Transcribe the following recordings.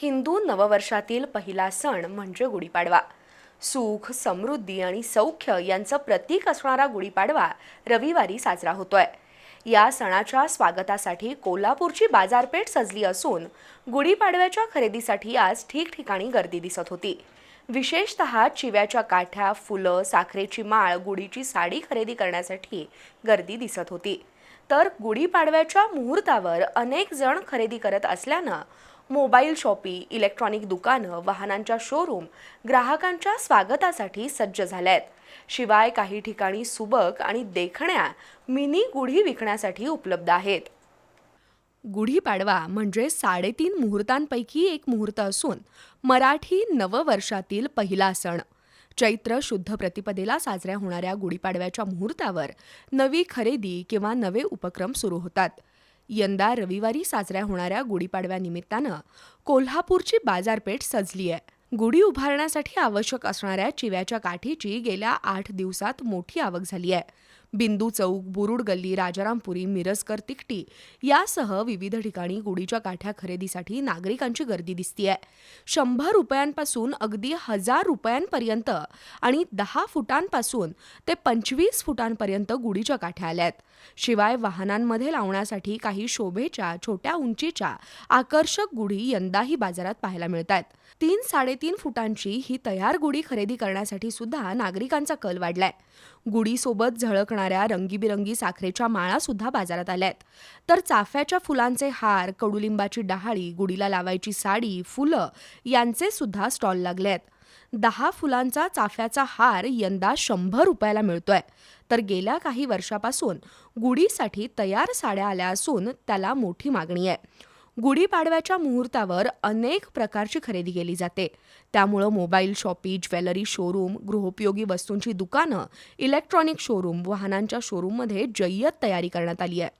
हिंदू नववर्षातील पहिला सण म्हणजे गुढीपाडवा. सुख समृद्धी आणि सौख्य यांचं प्रतीक असणारा गुढीपाडवा रविवारी साजरा होतोय. या सणाच्या स्वागतासाठी कोल्हापूरची बाजारपेठ सजली असून गुढीपाडव्याच्या खरेदीसाठी आज ठिकठिकाणी गर्दी दिसत होती. विशेषतः चिव्याच्या काठ्या फुलं साखरेची माळ गुढीची साडी खरेदी करण्यासाठी गर्दी दिसत होती. तर गुढीपाडव्याच्या मुहूर्तावर अनेक जण खरेदी करत असल्यानं मोबाईल शॉपी इलेक्ट्रॉनिक दुकानं वाहनांच्या शोरूम ग्राहकांच्या स्वागतासाठी सज्ज झाल्या आहेत शिवाय काही ठिकाणी सुबक आणि देखण्या मिनी गुढी विकण्यासाठी उपलब्ध आहेत. गुढीपाडवा म्हणजे साडेतीन मुहूर्तांपैकी एक मुहूर्त असून मराठी नववर्षातील पहिला सण. चैत्र शुद्ध प्रतिपदेला साजऱ्या होणाऱ्या गुढीपाडव्याच्या मुहूर्तावर नवी खरेदी किंवा नवे उपक्रम सुरू होतात. यंदा रविवारी साजऱ्या होणाऱ्या गुढीपाडव्यानिमित्तानं कोल्हापूरची बाजारपेठ सजली आहे गुढी उभारण्यासाठी आवश्यक असणाऱ्या चिव्याच्या काठीची गेल्या आठ दिवसात मोठी आवक झाली आहे बिंदू चौक बुरुड गल्ली राजारामपुरी मिरजकर तिकटी यासह विविध ठिकाणी गुढीच्या काठ्या खरेदीसाठी नागरिकांची गर्दी दिसतीये. शंभर रुपयांपासून अगदी हजार रुपयांपर्यंत आणि दहा फुटांपासून ते पंचवीस फुटांपर्यंत गुढीच्या काठ्या आल्यात. शिवाय वाहनांमध्ये लावण्यासाठी काही शोभेच्या छोट्या उंचीच्या आकर्षक गुढी यंदाही बाजारात पाहायला मिळत आहेत तीन साडेतीन फुटांची ही तयार गुढी खरेदी करण्यासाठी सुद्धा नागरिकांचा कल वाढलाय. गुढीसोबत करणाऱ्या रंगीबिरंगी साखरेच्या माळा सुद्धा बाजारात आल्यात. तर चाफ्याच्या फुलांचे हार कडुलिंबाची डहाळी गुढीला लावायची साडी फुलं यांचे सुद्धा स्टॉल लागलेत. दहा फुलांचा चाफ्याचा हार यंदा शंभर रुपयाला मिळतोय. तर गेल्या काही वर्षापासून गुढीसाठी तयार साड्या आल्या असून त्याला मोठी मागणी आहे. गुढीपाडव्याच्या मुहूर्तावर अनेक प्रकारची खरेदी केली जाते. त्यामुळं मोबाईल शॉपी ज्वेलरी शोरूम गृहोपयोगी वस्तूंची दुकानं इलेक्ट्रॉनिक शोरूम वाहनांच्या शोरूममध्ये जय्यत तयारी करण्यात आली आहे.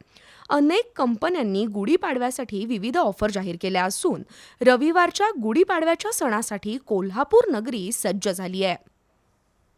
अनेक कंपन्यांनी गुढीपाडव्यासाठी विविध ऑफर जाहीर केल्या असून रविवारच्या गुढीपाडव्याच्या सणासाठी कोल्हापूर नगरी सज्ज झाली आहे.